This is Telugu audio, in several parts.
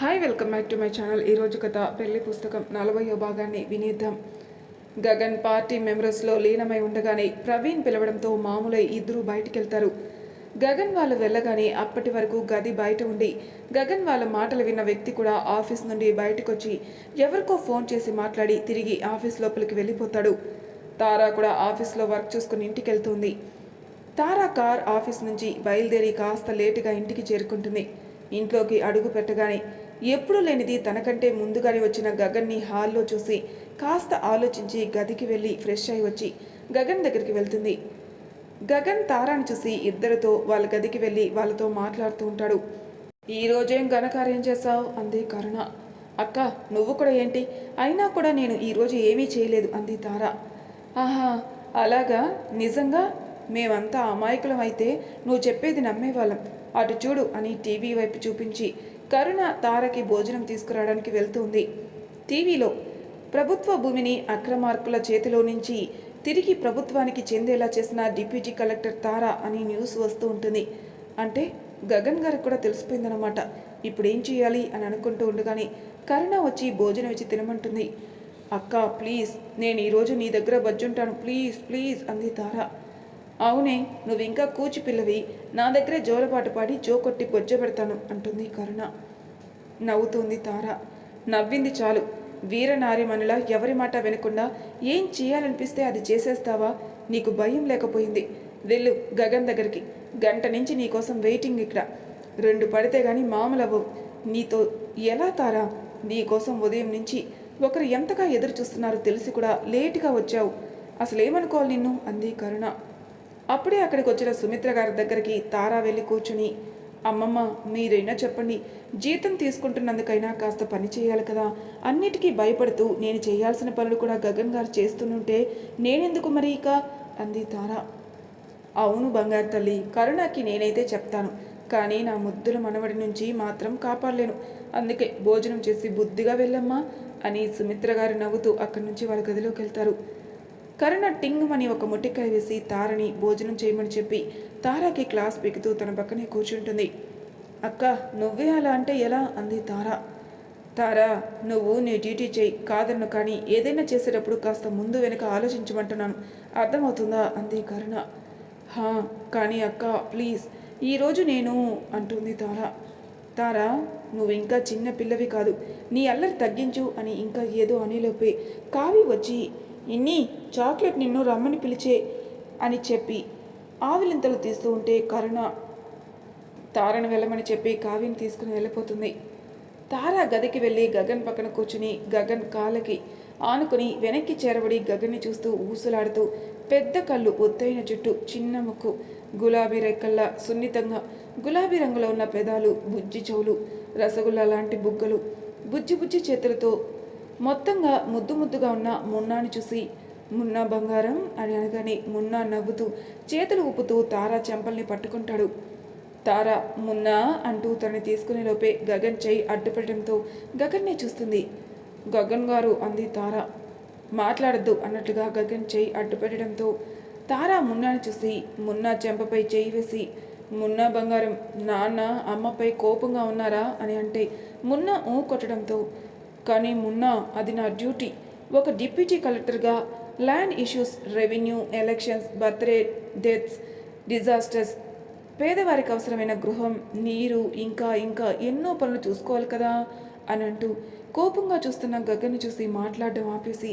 Hi welcome back to my channel ఈరోజు కథ పెళ్ళి పుస్తకం నలభయో భాగాన్ని వినేద్దాం. గగన్ పార్టీ మెంబర్స్లో లీనమై ఉండగానే ప్రవీణ్ పిలవడంతో మామూలై ఇద్దరు బయటికెళ్తారు. గగన్ వాళ్ళు వెళ్ళగానే అప్పటి వరకు గది బయట ఉండి గగన్ వాళ్ళ మాటలు విన్న వ్యక్తి కూడా ఆఫీస్ నుండి బయటకొచ్చి ఎవరికో ఫోన్ చేసి మాట్లాడి తిరిగి ఆఫీస్ లోపలికి వెళ్ళిపోతాడు. తారా కూడా ఆఫీస్లో వర్క్ చూసుకుని ఇంటికి వెళ్తుంది తారా కార్ ఆఫీస్ నుంచి బయలుదేరి కాస్త లేటుగా ఇంటికి చేరుకుంటుంది. ఇంట్లోకి అడుగు పెట్టగానే ఎప్పుడూ లేనిది తనకంటే ముందుగానే వచ్చిన గగన్ని హాల్లో చూసి కాస్త ఆలోచించి గదికి వెళ్ళి ఫ్రెష్ అయి వచ్చి గగన్ దగ్గరికి వెళ్తుంది. గగన్ తారాను చూసి ఇద్దరితో వాళ్ళ గదికి వెళ్ళి వాళ్ళతో మాట్లాడుతూ ఉంటాడు. ఈ రోజేం ఘనకార్యం చేశావు? అంది కరుణ. అక్క నువ్వు కూడా ఏంటి? అయినా కూడా నేను ఈరోజు ఏమీ చేయలేదు అంది తార. ఆహా అలాగా? నిజంగా? మేమంతా అమాయకులం అయితే నువ్వు చెప్పేది నమ్మేవాళ్ళం. అటు చూడు అని టీవీ వైపు చూపించి కరుణ తారకి భోజనం తీసుకురావడానికి వెళ్తుంది. టీవీలో ప్రభుత్వ భూమిని అక్రమార్కుల చేతిలో నుంచి తిరిగి ప్రభుత్వానికి చెందేలా చేసిన డిప్యూటీ కలెక్టర్ తారా అని న్యూస్ వస్తూ ఉంటుంది. అంటే గగన్ గారికి కూడా తెలిసిపోయిందనమాట ఇప్పుడు ఏం చేయాలి అని అనుకుంటూ ఉండగానే కరుణ వచ్చి భోజనం ఇచ్చి తినమంటుంది. అక్క ప్లీజ్ నేను ఈరోజు నీ దగ్గర బజ్జుంటాను. ప్లీజ్ ప్లీజ్ అంది తారా. అవునే నువ్వు ఇంకా కూచి పిల్లవి. నా దగ్గరే జోలపాటు పాడి జో కొట్టి బొజ్జ పెడతాను అంటుంది కరుణ. నవ్వుతుంది తార. నవ్వింది చాలు. వీరనార్యమణిలా ఎవరి మాట వినకుండా ఏం చేయాలనిపిస్తే అది చేసేస్తావా? నీకు భయం లేకపోయింది. వెళ్ళు గగన్ దగ్గరికి. గంట నుంచి నీకోసం వెయిటింగ్ ఇక్కడ. రెండు పడితే గాని మామూలవ్వవు. నీతో ఎలా తారా? నీకోసం ఉదయం నుంచి ఒకరు ఎంతగా ఎదురు చూస్తున్నారో తెలిసి కూడా లేటుగా వచ్చావు. అసలేమనుకోవాలి నిన్ను? అంది కరుణ. అప్పుడే అక్కడికి వచ్చిన సుమిత్ర గారి దగ్గరికి తారా వెళ్ళి కూర్చుని అమ్మమ్మ మీరైనా చెప్పండి. జీతం తీసుకుంటున్నందుకైనా కాస్త పని చేయాలి కదా. అన్నిటికీ భయపడుతూ నేను చేయాల్సిన పనులు కూడా గగన్ గారు చేస్తుంటే నేనెందుకు మరి ఇక? అంది తారా. అవును బంగారు తల్లి కరుణకి నేనైతే చెప్తాను. కానీ నా ముద్దుల మనవడి నుంచి మాత్రం కాపాడలేను. అందుకే భోజనం చేసి బుద్ధిగా వెళ్ళమ్మా అని సుమిత్ర గారు నవ్వుతూ అక్కడి నుంచి వాళ్ళ గదిలోకి వెళ్తారు. కరుణ టింగుమని ఒక ముట్టికాయ వేసి తారని భోజనం చేయమని చెప్పి తారాకి క్లాస్ పెక్కుతూ తన పక్కనే కూర్చుంటుంది. అక్క నువ్వే అలా అంటే ఎలా? అంది తార. తారా నువ్వు నీ డ్యూటీ చేయి కాదన్ను కానీ ఏదైనా చేసేటప్పుడు కాస్త ముందు వెనక ఆలోచించమంటున్నాను. అర్థమవుతుందా? అంది కరుణ. హా కానీ అక్క ప్లీజ్ ఈరోజు నేను అంటుంది తార. తారా నువ్వు ఇంకా చిన్న పిల్లవి కాదు నీ అల్లరి తగ్గించు అని ఇంకా ఏదో అనిలోపే కావి వచ్చి ఇన్ని చాక్లెట్ నిన్ను రమ్మని పిలిచే అని చెప్పి ఆవిలింతలు తీస్తూ ఉంటే కరుణ తారను వెళ్ళమని చెప్పి కావ్యం తీసుకుని వెళ్ళిపోతుంది. తార గదికి వెళ్ళి గగన్ పక్కన కూర్చుని గగన్ కాళ్ళకి ఆనుకుని వెనక్కి చేరబడి గగన్ని చూస్తూ ఊసులాడుతూ పెద్ద కళ్ళు ఒత్తైన జుట్టు చిన్న ముక్కు గులాబీ రెక్కల్లా సున్నితంగా గులాబీ రంగులో ఉన్న పెదాలు బుజ్జి చెవులు రసగుల్లా లాంటి బుగ్గలు బుజ్జి బుజ్జి చేతులతో మొత్తంగా ముద్దు ముద్దుగా ఉన్న మున్నాని చూసి మున్నా బంగారం అని అనగానే మున్నా నవ్వుతూ చేతులు ఊపుతూ తారా చెంపల్ని పట్టుకుంటాడు. తారా మున్నా అంటూ తనని తీసుకునే లోపే గగన్ చేయి అడ్డుపెట్టడంతో గగన్నే చూస్తుంది. గగన్ గారు అంది తారా. మాట్లాడద్దు అన్నట్లుగా గగన్ చేయి అడ్డుపెట్టడంతో తారా మున్నాని చూసి మున్నా చెంపపై చేయి వేసి మున్నా బంగారం నాన్న అమ్మపై కోపంగా ఉన్నారా అని అంటే మున్నా ఊ కొట్టడంతో కానీ మున్నా అది నా డ్యూటీ. ఒక డిప్యూటీ కలెక్టర్గా land issues revenue elections birthday deaths disasters పేదవారికి అవసరమైన గృహం నీరు ఇంకా ఇంకా ఎన్నో పనులు చూసుకోవాలి కదా అని అంటూ కోపంగా చూస్తున్న గగన్ని చూసి మాట్లాడడం ఆపేసి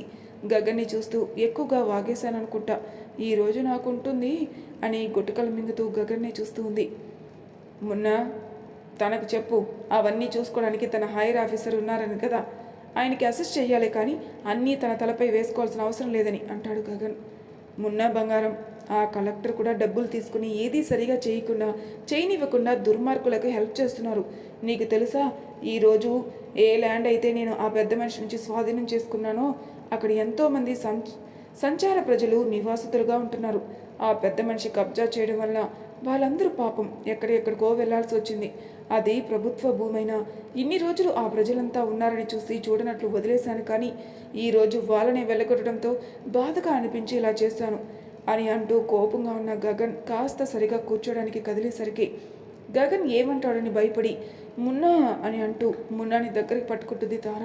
గగన్ని చూస్తూ ఎక్కువగా వాగేశాననుకుంటా. ఈరోజు నాకుంటుంది అని గుట్టకలు మింగుతూ గగన్ని చూస్తూ ఉంది. మొన్న తనకు చెప్పు అవన్నీ చూసుకోవడానికి తన హైర్ ఆఫీసర్ ఉన్నారని కదా. ఆయనకి అసిస్ట్ చేయాలి కానీ అన్నీ తన తలపై వేసుకోవాల్సిన అవసరం లేదని అంటాడు గగన్. మున్నా బంగారం ఆ కలెక్టర్ కూడా డబ్బులు తీసుకుని ఏదీ సరిగా చేయకుండా చేయనివ్వకుండా దుర్మార్గులకు హెల్ప్ చేస్తున్నారు. నీకు తెలుసా ఈరోజు ఏ ల్యాండ్ అయితే నేను ఆ పెద్ద మనిషి నుంచి స్వాధీనం చేసుకున్నానో అక్కడ ఎంతోమంది సంచ సంచార ప్రజలు నివాసితులుగా ఉంటున్నారు. ఆ పెద్ద మనిషి కబ్జా చేయడం వల్ల వాళ్ళందరూ పాపం ఎక్కడెక్కడికో వెళ్ళాల్సి వచ్చింది. అది ప్రభుత్వ భూమైనా. ఇన్ని రోజులు ఆ ప్రజలంతా ఉన్నారని చూసి చూడనట్లు వదిలేశాను కానీ ఈరోజు వాళ్ళని వెళ్ళగొట్టడంతో బాధగా అనిపించి ఇలా చేశాను అని అంటూ కోపంగా ఉన్న గగన్ కాస్త సరిగా కూర్చోడానికి కదిలేసరికి గగన్ ఏమంటాడని భయపడి మున్నా అని అంటూ మున్నాని దగ్గరికి పట్టుకుంటుంది తార.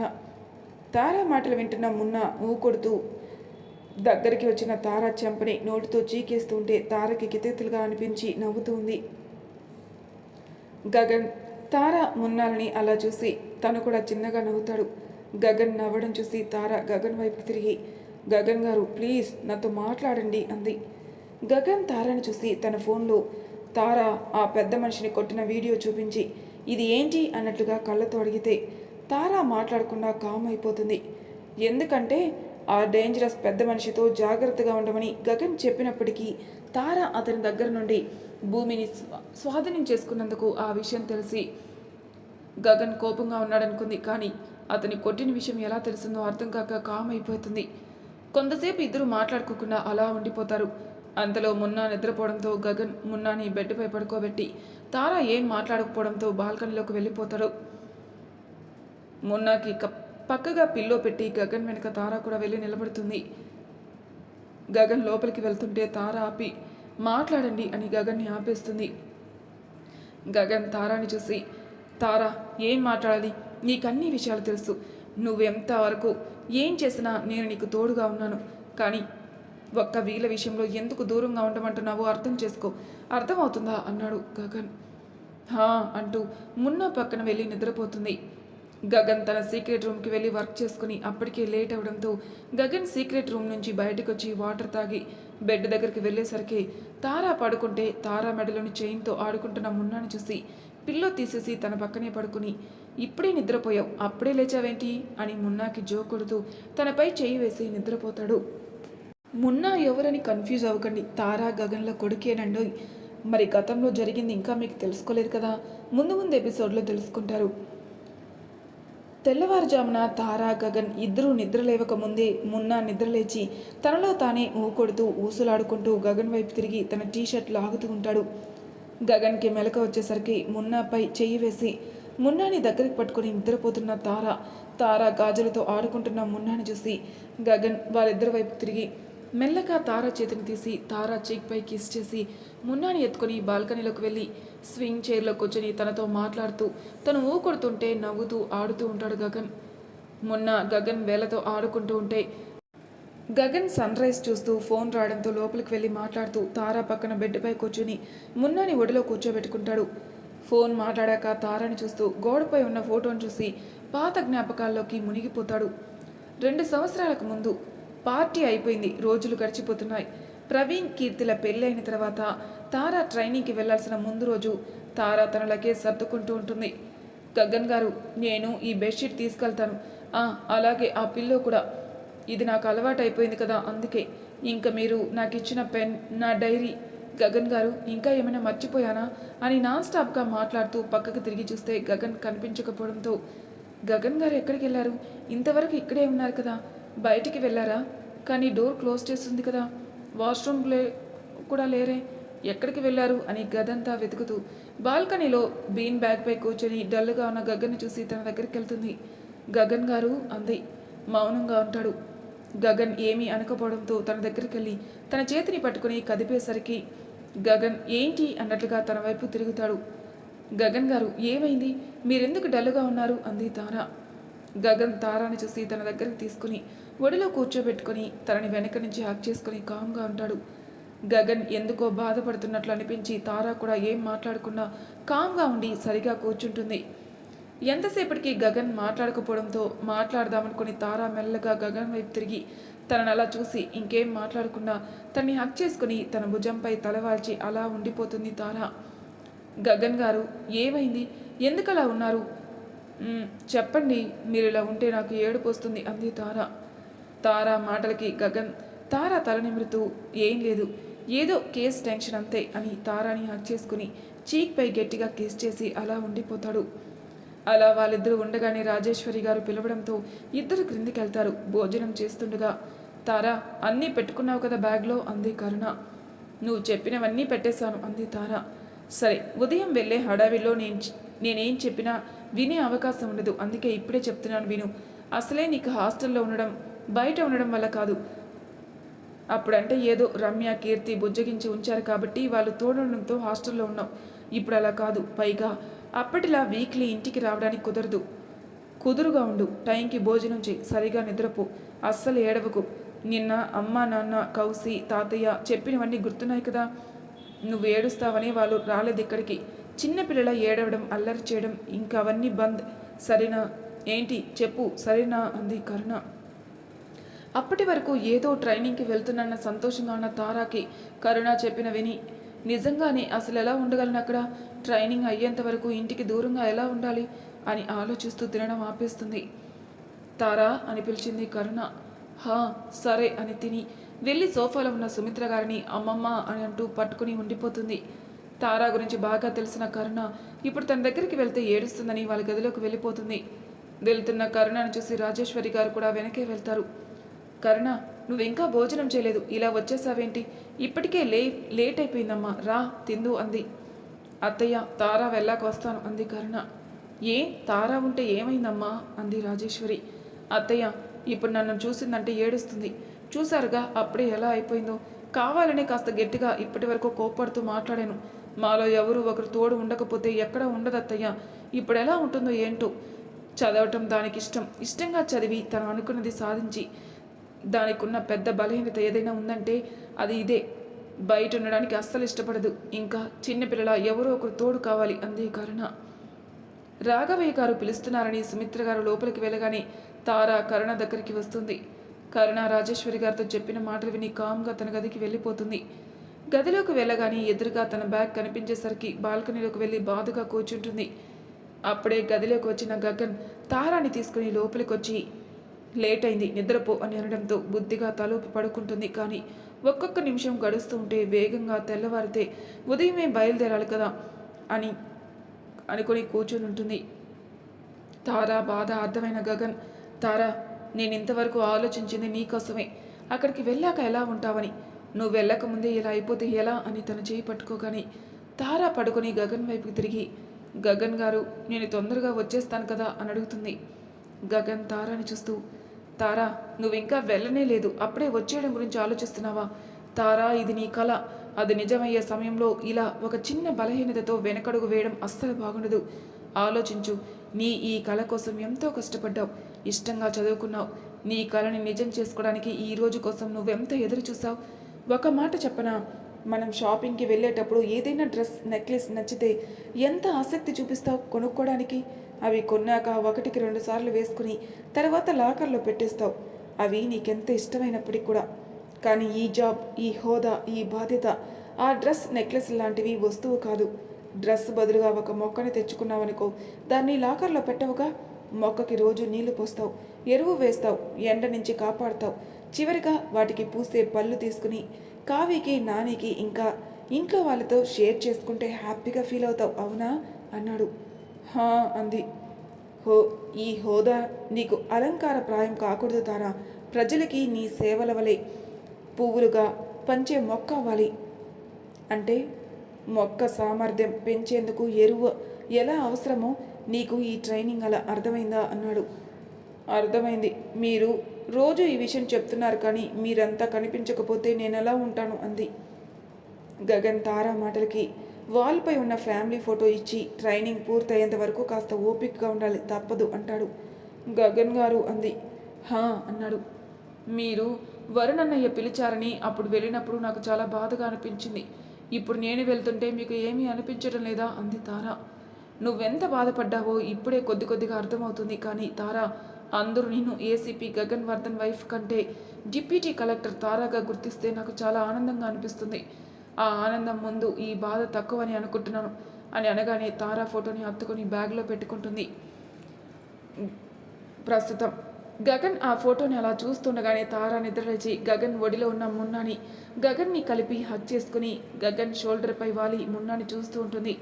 తార మాటలు వింటున్న మున్నా ఊకొడుతూ దగ్గరికి వచ్చిన తార చెంపని నోటితో చీకేస్తుంటే తారకి కితెతులుగా అనిపించి నవ్వుతుంది గగన్ తార మున్నాలని అలా చూసి తను కూడా చిన్నగా నవ్వుతాడు. గగన్ నవ్వడం చూసి తార గగన్ వైపు తిరిగి గగన్ గారు ప్లీజ్ నాతో మాట్లాడండి అంది. గగన్ తారని చూసి తన ఫోన్లో తార ఆ పెద్ద మనిషిని కొట్టిన వీడియో చూపించి ఇది ఏంటి? అన్నట్లుగా కళ్ళతో అడిగితే తార మాట్లాడకుండా కామ్ అయిపోతుంది. ఎందుకంటే ఆ డేంజరస్ పెద్ద మనిషితో జాగ్రత్తగా ఉండమని గగన్ చెప్పినప్పటికీ తార అతని దగ్గర నుండి భూమిని స్వాధీనం చేసుకున్నందుకు ఆ విషయం తెలిసి గగన్ కోపంగా ఉన్నాడనుకుంది. కానీ అతని కొట్టిన విషయం ఎలా తెలిసిందో అర్థం కాక కామ్ అయిపోతుంది. కొంతసేపు ఇద్దరు మాట్లాడుకోకుండా అలా ఉండిపోతారు. అంతలో మున్నా నిద్రపోవడంతో గగన్ మున్నాని బెడ్పై పడుకోబెట్టి తారా ఏం మాట్లాడకపోవడంతో బాల్కనీలోకి వెళ్ళిపోతాడు. మున్నాకి కప్- పక్కగా పిల్లో పెట్టి గగన్ వెనక తార కూడా వెళ్ళి నిలబడుతుంది. గగన్ లోపలికి వెళ్తుంటే తార ఆపి మాట్లాడండి అని గగన్ని ఆపేస్తుంది. గగన్ తారాని చూసి తారా ఏం మాట్లాడాలి? నీకన్ని విషయాలు తెలుసు. నువ్వెంత వరకు ఏం చేసినా నేను నీకు తోడుగా ఉన్నాను. కానీ ఒక్క వీళ్ళ విషయంలో ఎందుకు దూరంగా ఉండమంటున్నావో అర్థం చేసుకో. అర్థమవుతుందా? అన్నాడు గగన్. హా అంటూ మున్నా పక్కన వెళ్ళి నిద్రపోతుంది. గగన్ తన సీక్రెట్ రూమ్కి వెళ్ళి వర్క్ చేసుకుని అప్పటికే లేట్ అవడంతో గగన్ సీక్రెట్ రూమ్ నుంచి బయటకు వచ్చి వాటర్ తాగి బెడ్ దగ్గరికి వెళ్ళేసరికి తారా పడుకుంటే తారా మెడలోని చైన్తో ఆడుకుంటున్న మున్నాను చూసి పిల్లో తీసేసి తన పక్కనే పడుకుని ఇప్పుడే నిద్రపోయావు అప్పుడే లేచావేంటి? అని మున్నాకి జో కొడుతూ తనపై చేయి వేసి నిద్రపోతాడు. మున్నా ఎవరని కన్ఫ్యూజ్ అవ్వకండి తారా గగన్ల కొడుకేనండి మరి గతంలో జరిగింది ఇంకా మీకు తెలుసుకోలేదు కదా? ముందు ముందు ఎపిసోడ్లో తెలుసుకుంటారు. తెల్లవారుజామున తారా గగన్ ఇద్దరూ నిద్రలేవకముందే మున్నా నిద్రలేచి తనలో తానే ఊకొడుతూ ఊసులాడుకుంటూ గగన్ వైపు తిరిగి తన టీషర్ట్ లాగుతూ ఉంటాడు. గగన్కి మెలక వచ్చేసరికి మున్నాపై చెయ్యి వేసి మున్నాని దగ్గరికి పట్టుకొని నిద్రపోతున్న తార తార గాజులతో ఆడుకుంటున్న మున్నాని చూసి గగన్ వాళ్ళిద్దరి వైపు తిరిగి మెల్లగా తార చేతిని తీసి తార చీక్ పై కిస్ చేసి మున్నాని ఎత్తుకొని బాల్కనీలోకి వెళ్ళి స్వింగ్ చైర్లో కూర్చొని తనతో మాట్లాడుతూ తను ఊకొడుతుంటే నవ్వుతూ ఆడుతూ ఉంటాడు గగన్. మొన్న గగన్ వేలతో ఆడుకుంటూ ఉంటే గగన్ సన్ రైజ్ చూస్తూ ఫోన్ రావడంతో లోపలికి వెళ్ళి మాట్లాడుతూ తారా పక్కన బెడ్పై కూర్చుని మున్నాని ఒడిలో కూర్చోబెట్టుకుంటాడు. ఫోన్ మాట్లాడాక తారాని చూస్తూ గోడపై ఉన్న ఫోటోను చూసి పాత జ్ఞాపకాల్లోకి మునిగిపోతాడు. రెండు సంవత్సరాలకు ముందు పార్టీ అయిపోయింది రోజులు గడిచిపోతున్నాయి. ప్రవీణ్ కీర్తిల పెళ్ళైన తర్వాత తారా ట్రైనింగ్కి వెళ్ళాల్సిన ముందు రోజు తారా తన లగేజ్ సర్దుకుంటూ ఉంటుంది. గగన్ గారు నేను ఈ బెడ్షీట్ తీసుకెళ్తాను. అలాగే ఆ పిల్లో కూడా. ఇది నాకు అలవాటు అయిపోయింది కదా అందుకే. ఇంకా మీరు నాకు ఇచ్చిన పెన్ నా డైరీ గగన్ గారు ఇంకా ఏమైనా మర్చిపోయానా? అని నాన్ స్టాప్గా మాట్లాడుతూ పక్కకు తిరిగి చూస్తే గగన్ కనిపించకపోవడంతో గగన్ గారు ఎక్కడికి వెళ్ళారు? ఇంతవరకు ఇక్కడే ఉన్నారు కదా. బయటికి వెళ్ళారా? కానీ డోర్ క్లోజ్ చేస్తుంది కదా. వాష్రూమ్ లే కూడా లేరే. ఎక్కడికి వెళ్ళారు? అని గదంతా వెతుకుతూ బాల్కనీలో బీన్ బ్యాగ్పై కూర్చొని డల్గా ఉన్న గగన్ని చూసి తన దగ్గరికి వెళ్తుంది. గగన్ గారు అంది. మౌనంగా ఉంటాడు. గగన్ ఏమీ అనకపోవడంతో తన దగ్గరికి వెళ్ళి తన చేతిని పట్టుకుని కదిపేసరికి గగన్ ఏంటి అన్నట్లుగా తన వైపు తిరుగుతాడు. గగన్ గారు ఏమైంది? మీరెందుకు డల్గా ఉన్నారు? అంది తారా. గగన్ తారాని చూసి తన దగ్గరికి తీసుకుని ఒడిలో కూర్చోబెట్టుకుని తనని వెనక నుంచి హ్యాక్ చేసుకుని కామ్గా ఉంటాడు. గగన్ ఎందుకో బాధపడుతున్నట్లు అనిపించి తారా కూడా ఏం మాట్లాడకుండా కామ్గా ఉండి సరిగా కూర్చుంటుంది. ఎంతసేపటికి గగన్ మాట్లాడకపోవడంతో మాట్లాడదామనుకుని తారా మెల్లగా గగన్ వైపు తిరిగి తనని అలా చూసి ఇంకేం మాట్లాడకుండా తన్ని హక్ చేసుకుని తన భుజంపై తలవాల్చి అలా ఉండిపోతుంది తారా. గగన్ గారు ఏమైంది? ఎందుకలా ఉన్నారు? చెప్పండి మీరు ఇలా ఉంటే నాకు ఏడుపు వస్తుంది అంది తార. తారా మాటలకి గగన్ తార తల నిమురుతూ ఏం లేదు ఏదో కేస్ టెన్షన్ అంతే అని తారాని హక్ చేసుకుని చీక్పై గట్టిగా కేస్ చేసి అలా ఉండిపోతాడు. అలా వాళ్ళిద్దరూ ఉండగానే రాజేశ్వరి గారు పిలవడంతో ఇద్దరు క్రిందికి వెళ్తారు భోజనం చేస్తుండగా. తారా అన్నీ పెట్టుకున్నావు కదా బ్యాగ్లో? అంది కరుణ. నువ్వు చెప్పినవన్నీ పెట్టేశాను అంది తారా. సరే ఉదయం వెళ్ళే హడావిలో నేను నేనేం చెప్పినా వినే అవకాశం ఉండదు అందుకే ఇప్పుడే చెప్తున్నాను విను. అసలే నీకు హాస్టల్లో ఉండడం బయట ఉండడం వల్ల కాదు. అప్పుడంటే ఏదో రమ్య కీర్తి బుజ్జగించి ఉంచారు కాబట్టి వాళ్ళు తోడడంతో హాస్టల్లో ఉన్నాం. ఇప్పుడు అలా కాదు. పైగా అప్పటిలా వీక్లీ ఇంటికి రావడానికి కుదరదు. కుదురుగా ఉండు. టైంకి భోజనం చేయి. సరిగా నిద్రపో. అస్సలు ఏడవకు. నిన్న అమ్మ నాన్న కౌసి తాతయ్య చెప్పినవన్నీ గుర్తున్నాయి కదా? నువ్వు ఏడుస్తావని వాళ్ళు రాలేదు ఇక్కడికి. చిన్నపిల్లల ఏడవడం అల్లరి చేయడం ఇంకా అవన్నీ బంద్. సరేనా? ఏంటి? చెప్పు. సరేనా? అంది కరుణ. అప్పటి వరకు ఏదో ట్రైనింగ్కి వెళ్తున్న సంతోషంగా ఉన్న తారాకి కరుణ చెప్పిన విని నిజంగానే అసలు ఎలా ఉండగలను అక్కడ? ట్రైనింగ్ అయ్యేంత వరకు ఇంటికి దూరంగా ఎలా ఉండాలి? అని ఆలోచిస్తూ తినడం ఆపేస్తుంది. తారా అని పిలిచింది కరుణ. హా సరే అని తిని వెళ్ళి సోఫాలో ఉన్న సుమిత్ర గారిని అమ్మమ్మ అని అంటూ పట్టుకుని ఉండిపోతుంది. తారా గురించి బాగా తెలిసిన కరుణ ఇప్పుడు తన దగ్గరికి వెళ్తే ఏడుస్తుందని వాళ్ళ గదిలోకి వెళ్ళిపోతుంది. వెళ్తున్న కరుణను చూసి రాజేశ్వరి గారు కూడా వెనకే వెళ్తారు. కరుణ నువ్వు ఇంకా భోజనం చేయలేదు. ఇలా వచ్చేసావేంటి? ఇప్పటికే లే లేట్ అయిపోయిందమ్మా రా తిందు అంది. అత్తయ్య తారా వెళ్ళాక వస్తాను అంది కరుణ. ఏ తారా ఉంటే ఏమైందమ్మా? అంది రాజేశ్వరి. అత్తయ్య ఇప్పుడు నన్ను చూసిందంటే ఏడుస్తుంది. చూసారుగా అప్పుడే ఎలా అయిపోయిందో. కావాలనే కాస్త గట్టిగా ఇప్పటి వరకు కోప్పడుతూ మాట్లాడాను. మాలో ఎవరు ఒకరు తోడు ఉండకపోతే ఎక్కడ ఉండదు అత్తయ్య. ఇప్పుడు ఎలా ఉంటుందో ఏంటో. చదవటం దానికి ఇష్టం ఇష్టంగా చదివి తను అనుకున్నది సాధించి దానికి ఉన్న పెద్ద బలహీనత ఏదైనా ఉందంటే అది ఇదే. బయట ఉండడానికి అస్సలు ఇష్టపడదు. ఇంకా చిన్నపిల్లల ఎవరో ఒకరు తోడు కావాలి అందే కరుణ. రాఘవయ్య గారు పిలుస్తున్నారని సుమిత్ర గారు లోపలికి వెళ్ళగానే తార కరుణ దగ్గరికి వస్తుంది. కరుణ రాజేశ్వరి గారితో చెప్పిన మాటలు విని కామ్గా తన గదికి వెళ్ళిపోతుంది. గదిలోకి వెళ్ళగానే ఎదురుగా తన బ్యాగ్ కనిపించేసరికి బాల్కనీలోకి వెళ్ళి బాధగా కూర్చుంటుంది. అప్పుడే గదిలోకి వచ్చిన గగన్ తారాని తీసుకుని లోపలికి వచ్చి లేట్ అయింది నిద్రపో అని అనడంతో బుద్ధిగా తలూపి పడుకుంటుంది. కానీ ఒక్కొక్క నిమిషం గడుస్తూ ఉంటే వేగంగా తెల్లవారితే ఉదయమే బయలుదేరాలి కదా అని అనుకుని కూర్చొని ఉంటుంది. తారా బాధ అర్థమైన గగన్. తారా నేను ఇంతవరకు ఆలోచించింది నీకోసమే. అక్కడికి వెళ్ళాక ఎలా ఉంటావని? నువ్వు వెళ్ళకముందే ఇలా అయిపోతే ఎలా అని తన చేయి పట్టుకోగానే తారా పడుకొని గగన్ వైపుకి తిరిగి గగన్ గారు నేను తొందరగా వచ్చేస్తాను కదా అని అడుగుతుంది. గగన్ తారాని చూస్తూ తారా నువ్వు ఇంకా వెళ్ళనే లేదు. అప్పుడే వచ్చేయడం గురించి ఆలోచిస్తున్నావా? తారా ఇది నీ కళ అది నిజమయ్యే సమయంలో ఇలా ఒక చిన్న బలహీనతతో వెనకడుగు వేయడం అస్సలు బాగుండదు. ఆలోచించు నీ ఈ కళ కోసం ఎంతో కష్టపడ్డావు. ఇష్టంగా చదువుకున్నావు. నీ కళని నిజం చేసుకోవడానికి ఈ రోజు కోసం నువ్వెంత ఎదురు చూసావు ఒక మాట చెప్పనా? మనం షాపింగ్కి వెళ్ళేటప్పుడు ఏదైనా డ్రెస్ నెక్లెస్ నచ్చితే ఎంత ఆసక్తి చూపిస్తావు కొనుక్కోవడానికి అవి కొన్నాక ఒకటికి రెండు సార్లు వేసుకుని తర్వాత లాకర్లో పెట్టేస్తావు. అవి నీకెంత ఇష్టమైనప్పటికీ కూడా. కానీ ఈ జాబ్ ఈ హోదా ఈ బాధ్యత ఆ డ్రెస్ నెక్లెస్ లాంటివి వస్తువు కాదు. డ్రెస్ బదులుగా ఒక మొక్కని తెచ్చుకున్నావనుకో దాన్ని లాకర్లో పెట్టవుగా. మొక్కకి రోజు నీళ్ళు పోస్తావు ఎరువు వేస్తావు ఎండ నుంచి కాపాడుతావు. చివరిగా వాటికి పూసే పళ్ళు తీసుకుని కావికి నానికి ఇంకా ఇంట్లో వాళ్ళతో షేర్ చేసుకుంటే హ్యాపీగా ఫీల్ అవుతావు అవునా? అన్నాడు. హా అంది. హో ఈ హోదా నీకు అలంకార ప్రాయం కాకూడదు తారా. ప్రజలకి నీ సేవల వలె పువ్వులుగా పంచే మొక్క అవ్వాలి. అంటే మొక్క సామర్థ్యం పెంచేందుకు ఎరువు ఎలా అవసరమో నీకు ఈ ట్రైనింగ్ అలా అర్థమైందా అన్నాడు. అర్థమైంది. మీరు రోజు ఈ విషయం చెప్తున్నారు కానీ మీరంతా కనిపించకపోతే నేను ఎలా ఉంటాను అంది. గగన్ తారా మాటలకి వాల్పై ఉన్న ఫ్యామిలీ ఫోటో ఇచ్చి ట్రైనింగ్ పూర్తయ్యేంత వరకు కాస్త ఓపికగా ఉండాలి. తప్పదు అంటాడు. గగన్ గారు అంది. హా అన్నాడు. మీరు వరుణ్ అన్నయ్య పిలిచారని అప్పుడు వెళ్ళినప్పుడు నాకు చాలా బాధగా అనిపించింది. ఇప్పుడు నేను వెళ్తుంటే మీకు ఏమీ అనిపించడం లేదా? అంది తారా. నువ్వెంత బాధపడ్డావో ఇప్పుడే కొద్ది కొద్దిగా అర్థమవుతుంది కానీ తారా అందరూ నిన్ను ఏసీపీ గగన్ వర్ధన్ వైఫ్ కంటే డిప్యూటీ కలెక్టర్ తారాగా గుర్తిస్తే నాకు చాలా ఆనందంగా అనిపిస్తుంది. ఆ ఆనందం ముందు ఈ బాధ తక్కువని అనుకుంటున్నాను అని అనగానే తారా ఫోటోని హత్తుకొని బ్యాగ్లో పెట్టుకుంటుంది. ప్రస్తుతం గగన్ ఆ ఫోటోని అలా చూస్తుండగానే తారా నిద్రలేచి గగన్ ఒడిలో ఉన్న మున్నాని గగన్ని కలిపి హక్ చేసుకుని గగన్ షోల్డర్పై వాలి మున్నాని చూస్తూ ఉంటుంది.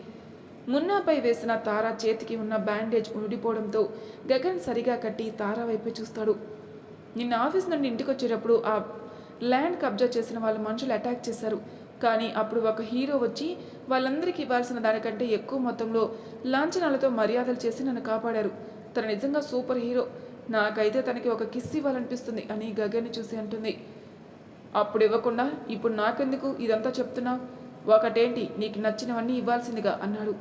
మున్నాపై వేసిన తారా చేతికి ఉన్న బ్యాండేజ్ ఊడిపోవడంతో గగన్ సరిగా కట్టి తారా వైపే చూస్తాడు. నిన్న ఆఫీస్ నుండి ఇంటికి వచ్చేటప్పుడు ఆ ల్యాండ్ కబ్జా చేసిన వాళ్ళ మనుషులు అటాక్ చేశారు. కానీ అప్పుడు ఒక హీరో వచ్చి వాళ్ళందరికీ ఇవ్వాల్సిన దానికంటే ఎక్కువ మొత్తంలో లాంఛనాలతో మర్యాదలు చేసి నన్ను కాపాడారు. తను నిజంగా సూపర్ హీరో. నాకైతే తనకి ఒక కిస్ ఇవ్వాలనిపిస్తుంది అని గగన్ని చూసి అంటుంది. అప్పుడు ఇవ్వకుండా ఇప్పుడు నాకెందుకు ఇదంతా చెప్తున్నా? ఒకటేంటి? నీకు నచ్చినవన్నీ ఇవ్వాల్సిందిగా అన్నాడు.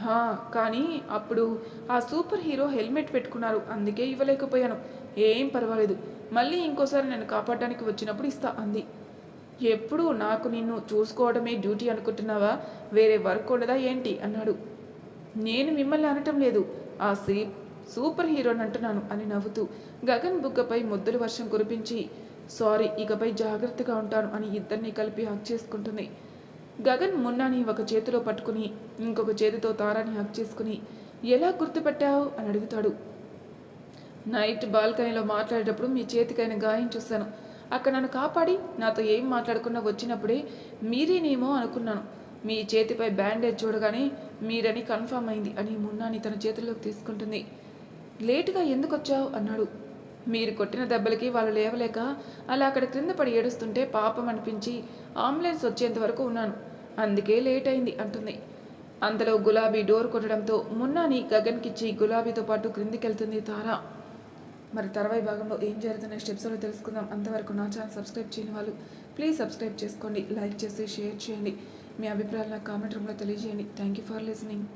హా కానీ అప్పుడు ఆ సూపర్ హీరో హెల్మెట్ పెట్టుకున్నారు. అందుకే ఇవ్వలేకపోయాను. ఏం పర్వాలేదు. మళ్ళీ ఇంకోసారి నేను కాపాడడానికి వచ్చినప్పుడు ఇస్తా అంది. ఎప్పుడు నాకు నిన్ను చూసుకోవడమే డ్యూటీ అనుకుంటున్నావా? వేరే వర్క్ ఉండదా ఏంటి? అన్నాడు. నేను మిమ్మల్ని అనటం లేదు. ఆ సీ సూపర్ హీరోని అంటున్నాను అని నవ్వుతూ గగన్ బుగ్గపై ముద్దుల వర్షం కురిపించి సారీ ఇకపై జాగ్రత్తగా ఉంటాను అని ఇద్దరిని కలిపి హక్ చేసుకుంటుంది. గగన్ మున్నాని ఒక చేతిలో పట్టుకుని ఇంకొక చేతితో తారాని హక్ చేసుకుని ఎలా గుర్తుపెట్టావు? అని అడుగుతాడు. నైట్ బాల్కనీలో మాట్లాడేటప్పుడు మీ చేతికైన గాయం చూశాను. అక్కడ నన్ను కాపాడి నాతో ఏం మాట్లాడకుండా వచ్చినప్పుడే మీరేనేమో అనుకున్నాను. మీ చేతిపై బ్యాండేజ్ చూడగానే మీరని కన్ఫర్మ్ అయింది అని మున్నాని తన చేతుల్లోకి తీసుకుంటుంది. లేటుగా ఎందుకు వచ్చావు అన్నాడు. మీరు కొట్టిన దెబ్బలకి వాళ్ళు లేవలేక అలా అక్కడ క్రింద పడి ఏడుస్తుంటే పాపం అనిపించి అంబులెన్స్ వచ్చేంత వరకు ఉన్నాను. అందుకే లేట్ అయింది అంటుంది. అంతలో గులాబీ డోర్ కొట్టడంతో మున్నాని గగన్కిచ్చి గులాబీతో పాటు క్రిందికెళ్తుంది తారా. మరి తర్వాయి భాగంలో ఏం జరుగుతున్న స్టెప్స్ అని తెలుసుకుందాం. అంతవరకు నా ఛానల్ సబ్స్క్రైబ్ చేయని వాళ్ళు ప్లీజ్ సబ్స్క్రైబ్ చేసుకోండి. లైక్ చేసి షేర్ చేయండి. మీ అభిప్రాయాలను కామెంట్ రూమ్లో తెలియజేయండి. Thank you for listening